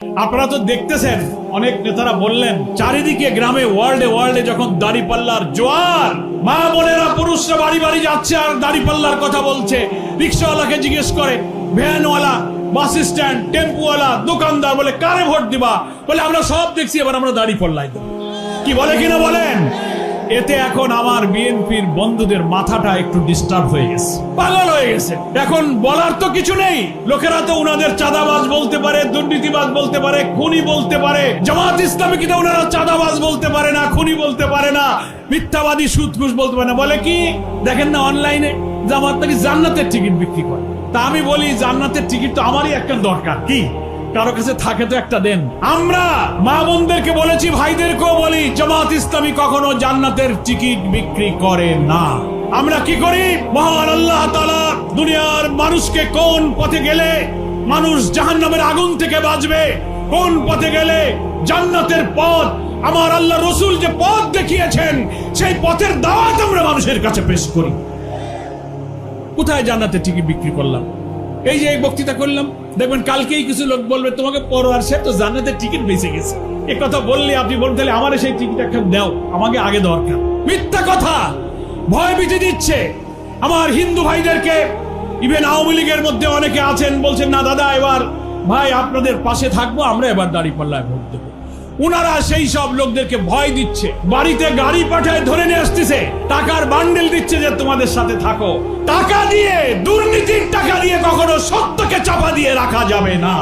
আপনারা তো দেখতেছেন, অনেক নেতারা বললেন, চারিদিকে গ্রামে, ওয়ার্ল্ডে ওয়ার্ল্ডে যখন দাড়ি পাল্লার জোয়ার, মা বোনেরা, পুরুষরা বাড়ি বাড়ি যাচ্ছে আর দাড়ি পাল্লার কথা বলছে। রিক্সাওয়ালাকে জিজ্ঞেস করে, ভ্যানওয়ালা, বাস স্ট্যান্ড, টেম্পুওয়ালা, দোকানদার, বলে, কারে ভোট দিবা? বলে, আমরা সব দেখছি, এবার আমরা দাড়ি পাল্লাই কি বলে কিনা বলেন? এতে এখন আমার বিএনপির বন্ধুদের মাথাটা একটু ডিস্টার্ব হয়ে গেছে। পাগল হয়ে গেছে। এখন বলার তো কিছু নেই। লোকেরা তো উনাদের চাঁদাবাজ বলতে পারে, দুর্নীতিবাজ বলতে পারে, খুনি বলতে পারে। জামাত ইসলামী কিনা উনারা চাঁদাবাজ বলতে পারে না, খুনি বলতে পারে না, মিথ্যাবাদী সুদ ঘুষ বলতে পারে না। বলে কি? দেখেন না অনলাইনে জামাত নাকি জান্নাতের টিকিট বিক্রি করে। তা আমি বলি, জান্নাতের টিকিট তো আমারই একটা দরকার। কি? কারও কাছে থাকে তো একটা দেন। আমরা মা বোনদেরকে বলেছি, ভাইদেরকেও বলি, জামাত ইসলামী কখনো জান্নাতের টিকিট বিক্রি করে না। আমরা কি করি? মহান আল্লাহ তাআলা দুনিয়ার মানুষকে কোন পথে গেলে মানুষ জাহান্নামের আগুন থেকে বাঁচবে? কোন পথে গেলে জান্নাতের পথ, আমার আল্লাহ রসুল যে পথ দেখিয়েছেন, সেই পথের দাওয়াত আমরা মানুষের কাছে পেশ করি। কোথায় জান্নাতের টিকিট বিক্রি করলাম? এই যে এই বক্তৃতা করলাম, দেখবেন কালকেই কিছু লোক বলবে, তোমাকে পরোয়ার সে তো জান্নাতের টিকিট বেঁচে গেছে। এ কথা বললে আপনি বলুন, তাহলে আমার সেই টিকিট একটা দাও, আমাকে আগে দরকার। মিথ্যা কথা! ভয় ভীতি দিচ্ছে। আমার হিন্দু ভাইদেরকে ইভেন আওয়ামী লীগের মধ্যে অনেকে আছেন, বলছেন, না, দাদা, এবার ভাই, আপনাদের পাশে থাকব, আমরা এবার দাঁড়িয়ে পাল্লায় ভোট দেবো। উনারা সেই সব লোকদেরকে ভয় দিচ্ছে। বাড়িতে গাড়ি পাঠায় ধরে নিয়ে আসতেছে। টাকার বান্ডেল দিচ্ছে যে তোমাদের সাথে থাকো। টাকা দিয়ে, দুর্নীতির টাকা দিয়ে কখনো সত্যকে চাপা দিয়ে রাখা যাবে না।